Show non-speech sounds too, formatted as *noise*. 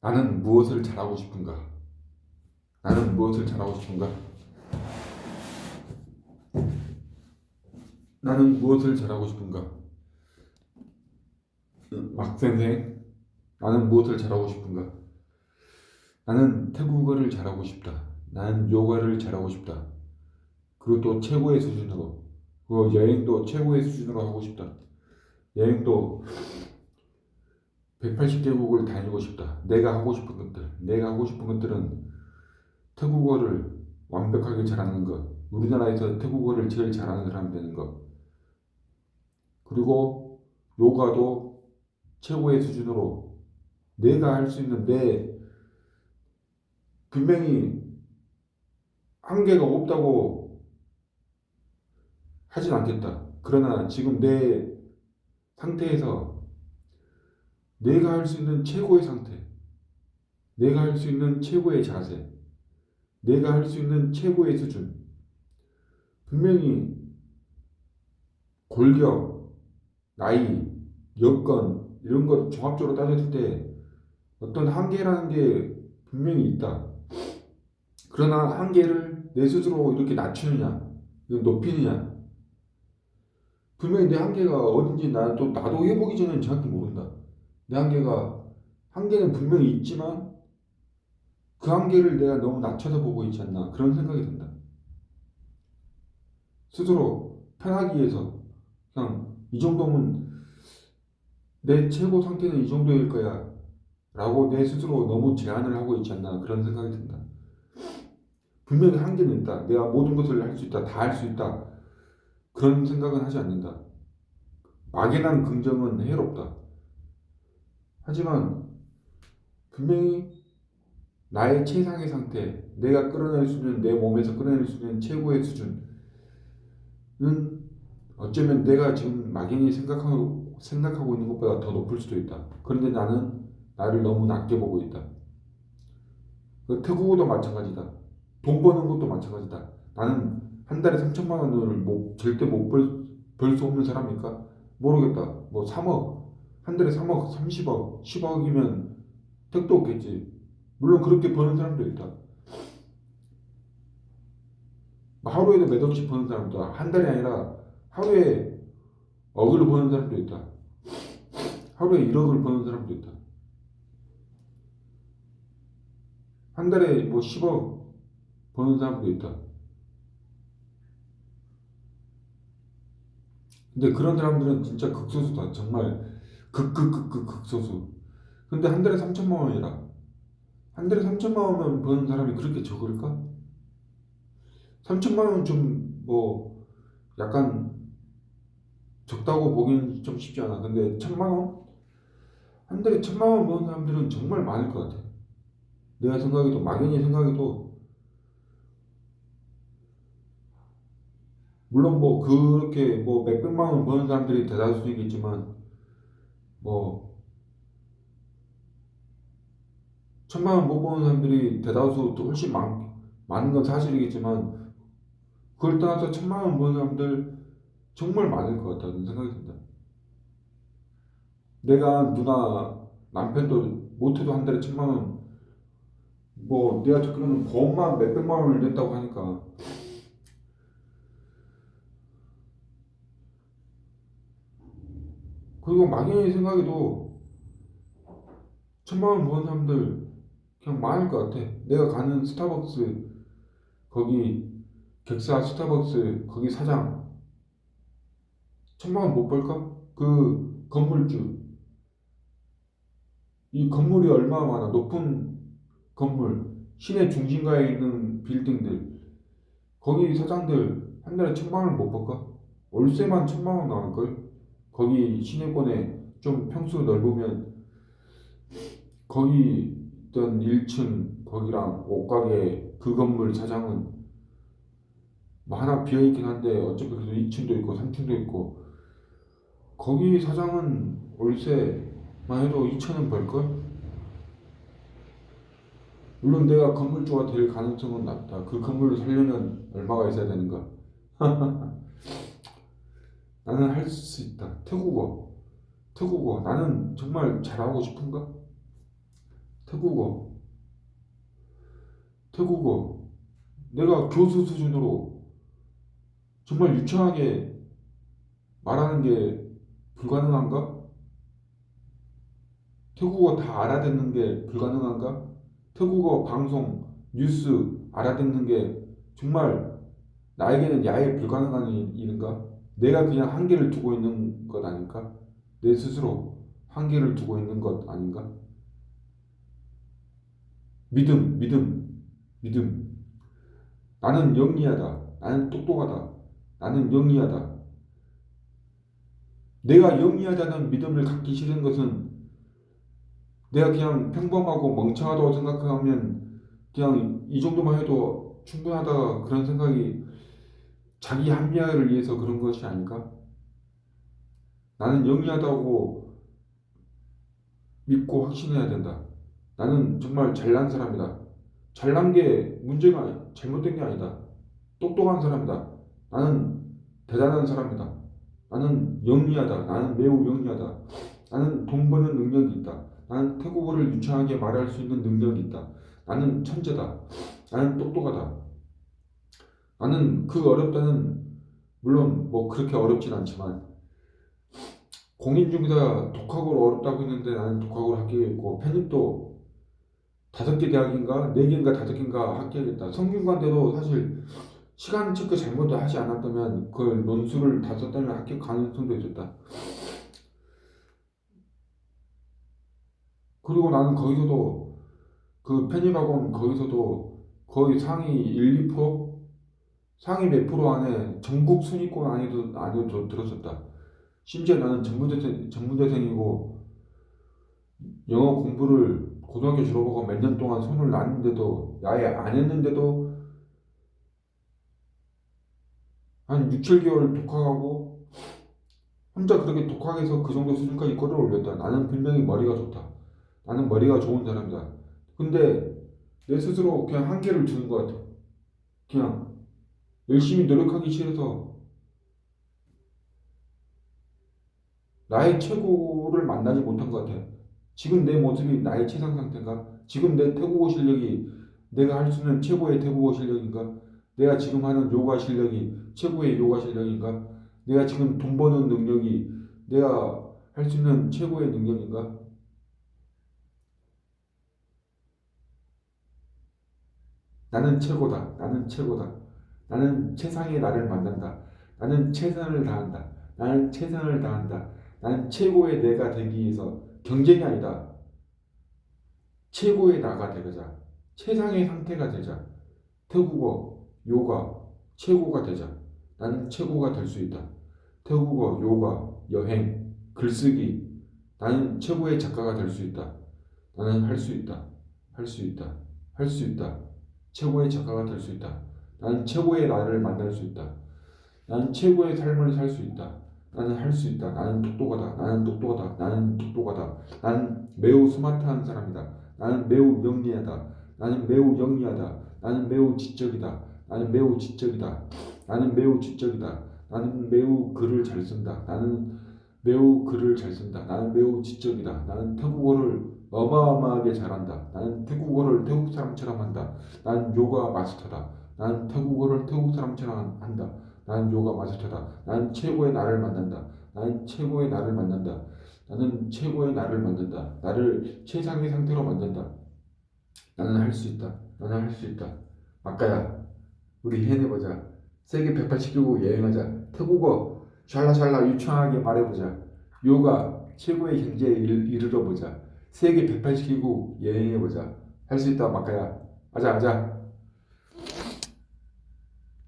나는 무엇을 잘하고 싶은가? 나는 무엇을 잘하고 싶은가? 나는 무엇을 잘하고 싶은가? 음, 막생생, 나는 무엇을 잘하고 싶은가? 나는 태국어를 잘하고 싶다. 나는 요가를 잘하고 싶다. 그리고 또 최고의 수준으로, 그리고 여행도 최고의 수준으로 하고 싶다. 여행도 180개국을 다니고 싶다. 내가 하고 싶은 것들, 내가 하고 싶은 것들은 태국어를 완벽하게 잘하는 것, 우리나라에서 태국어를 제일 잘하는 사람 되는 것, 그리고 요가도 최고의 수준으로 내가 할 수 있는 내 분명히 한계가 없다고 하진 않겠다. 그러나 지금 내 상태에서 내가 할 수 있는 최고의 상태, 내가 할 수 있는 최고의 자세, 내가 할 수 있는 최고의 수준, 분명히 골격, 나이, 여건 이런 것 종합적으로 따졌을 때 어떤 한계라는 게 분명히 있다. 그러나 한계를 내 스스로 이렇게 낮추느냐, 높이느냐, 분명히 내 한계가 어딘지 또 나도 해보기 전에는 정확히 모른다. 내 한계가 한계는 분명히 있지만 그 한계를 내가 너무 낮춰서 보고 있지 않나 그런 생각이 든다. 스스로 편하기 위해서 그냥 이 정도면 내 최고 상태는 이 정도일 거야 라고 내 스스로 너무 제한을 하고 있지 않나 그런 생각이 든다. 분명히 한계는 있다. 내가 모든 것을 할 수 있다. 다 할 수 있다. 그런 생각은 하지 않는다. 막연한 긍정은 해롭다. 하지만 분명히 나의 최상의 상태, 내가 끌어낼 수 있는 내 몸에서 끌어낼 수 있는 최고의 수준은 어쩌면 내가 지금 막연히 생각하고 생각하고 있는 것보다 더 높을 수도 있다. 그런데 나는 나를 너무 낮게 보고 있다. 그 태국어도 마찬가지다. 돈 버는 것도 마찬가지다. 나는 한 달에 3천만 원을 못, 절대 못벌수 없는 사람일까? 모르겠다. 뭐 3억, 한 달에 3억, 30억, 10억이면 택도 없겠지. 물론 그렇게 버는 사람도 있다. 뭐 하루에도 몇 억씩 버는 사람도. 한 달이 아니라 하루에 억을 버는 사람도 있다. 하루에 1억을 버는 사람도 있다. 한 달에 뭐 10억 버는 사람도 있다. 근데 그런 사람들은 진짜 극소수다. 정말 극극극극 극 소수. 근데 한 달에 3천만 원이라. 한 달에 3천만 원만 버는 사람이 그렇게 적을까? 3천만 원은 좀 뭐 약간 적다고 보기는 좀 쉽지 않아. 근데 천만 원? 한 달에 천만 원 버는 사람들은 정말 많을 것 같아. 내가 생각해도 막연히 생각해도 물론 뭐 그렇게 뭐 몇백만 원 버는 사람들이 대다수이겠지만 뭐 천만 원 못 버는 사람들이 대다수 또 훨씬 많, 많은 건 사실이겠지만 그걸 떠나서 천만 원 버는 사람들 정말 많을 것 같다는 생각이 든다. 내가 누나 남편도 못해도 한 달에 천만 원, 뭐 내가 듣기로는 보험만 몇백만 원을 냈다고 하니까 그리고 막연히 생각해도 천만 원 버는 사람들 그냥 많을 것 같아. 내가 가는 스타벅스 거기 객사 스타벅스 거기 사장 천만 원 못 벌까? 그 건물주 이 건물이 얼마나 많아 높은 건물 시내 중심가에 있는 빌딩들 거기 사장들 한 달에 천만 원못 벌까? 월세만 천만 원 나올걸? 거기 시내권에 좀 평수 넓으면 거기 있던 1층 거기랑 옷가게 그 건물 사장은 뭐 하나 비어 있긴 한데 어차피 그래도 2층도 있고 3층도 있고 거기 사장은 월세만 해도 2천은 벌걸? 물론 내가 건물주가 될 가능성은 낮다. 그 건물을 살려면 얼마가 있어야 되는가? *laughs* 나는 할 수 있다. 태국어. 태국어. 나는 정말 잘하고 싶은가? 태국어. 태국어. 내가 교수 수준으로 정말 유창하게 말하는 게 불가능한가? 태국어 다 알아듣는 게 불가능한가? 태국어 방송, 뉴스 알아듣는 게 정말 나에게는 야에 불가능한 일- 일인가? 내가 그냥 한계를 두고 있는 것 아닐까? 내 스스로 한계를 두고 있는 것 아닌가? 믿음, 믿음, 믿음. 나는 영리하다. 나는 똑똑하다. 나는 영리하다. 내가 영리하다는 믿음을 갖기 싫은 것은 내가 그냥 평범하고 멍청하다고 생각하면 그냥 이 정도만 해도 충분하다 그런 생각이 자기 합리화를 위해서 그런 것이 아닐까? 나는 영리하다고 믿고 확신해야 된다. 나는 정말 잘난 사람이다. 잘난 게 문제가 잘못된 게 아니다. 똑똑한 사람이다. 나는 대단한 사람이다. 나는 영리하다. 나는 매우 영리하다. 나는 돈 버는 능력이 있다. 나는 태국어를 유창하게 말할 수 있는 능력이 있다. 나는 천재다. 나는 똑똑하다. 나는 그 어렵다는 물론 뭐 그렇게 어렵진 않지만 공인중개사 독학으로 어렵다고 했는데 나는 독학으로 합격했고 편입도 다섯 개 대학인가 네 개인가 다섯 개인가 합격했다. 성균관대도 사실 시간 체크 잘못 하지 않았다면 그걸 논술을 다 썼다면 합격 가능성도 있었다. 그리고 나는 거기서도 그 편입학원 거기서도 거의 상위 1, 2% 상위 몇 프로 안에 전국 순위권 안에도 안에도 들었었다. 심지어 나는 전문대생 전문대생이고 영어 공부를 고등학교 졸업하고 몇 년 동안 손을 놨는데도 아예 안 했는데도 한 6, 7개월 독학하고 혼자 그렇게 독학해서 그 정도 수준까지 끌어올렸다. 나는 분명히 머리가 좋다. 나는 머리가 좋은 사람이다. 근데 내 스스로 그냥 한계를 두는 것 같아. 그냥 열심히 노력하기 싫어서 나의 최고를 만나지 못한 것 같아. 지금 내 모습이 나의 최상 상태인가? 지금 내 태국어 실력이 내가 할 수 있는 최고의 태국어 실력인가? 내가 지금 하는 요가 실력이 최고의 요가 실력인가? 내가 지금 돈 버는 능력이 내가 할 수 있는 최고의 능력인가? 나는 최고다. 나는 최고다. 나는 최상의 나를 만난다. 나는 최선을 다한다. 나는 최선을 다한다. 나는 최고의 내가 되기 위해서 경쟁이 아니다. 최고의 나가 되자. 최상의 상태가 되자. 태국어, 요가, 최고가 되자. 나는 최고가 될 수 있다. 태국어, 요가, 여행, 글쓰기. 나는 최고의 작가가 될 수 있다. 나는 할 수 있다. 할 수 있다. 할 수 있다. 최고의 작가가 될 수 있다. 나는 최고의 나를 만날 수 있다. 나는 최고의 삶을 살 수 있다. 나는 할 수 있다. 나는 똑똑하다. 나는 똑똑하다. 나는 똑똑하다. 나는 매우 스마트한 사람이다. 나는 매우 영리하다. 나는 매우 영리하다. 나는 매우 지적이다. 나는 매우 지적이다. 나는 매우 지적이다. 나는 매우 글을 잘 쓴다. 나는 매우 글을 잘 쓴다. 나는 매우 지적이다. 나는 태국어를 어마어마하게 잘한다. 나는 태국어를 태국 사람처럼 한다. 나는 요가 마스터다. 나는 태국어를 태국 사람처럼 한다. 나는 요가 마스터다. 나는 최고의 나를 만난다. 나는 최고의 나를 만난다. 나는 최고의 나를 만든다. 나를 최상의 상태로 만든다. 나는 할 수 있다. 나는 할 수 있다. 아까야, 우리 해내보자. 세계 180개국 여행하자. 태국어 샬라샬라 유창하게 말해보자. 요가 최고의 경제에 이르- 이르러보자. 세계 180개국 여행해보자. 할 수 있다, 마카야. 아자, 아자.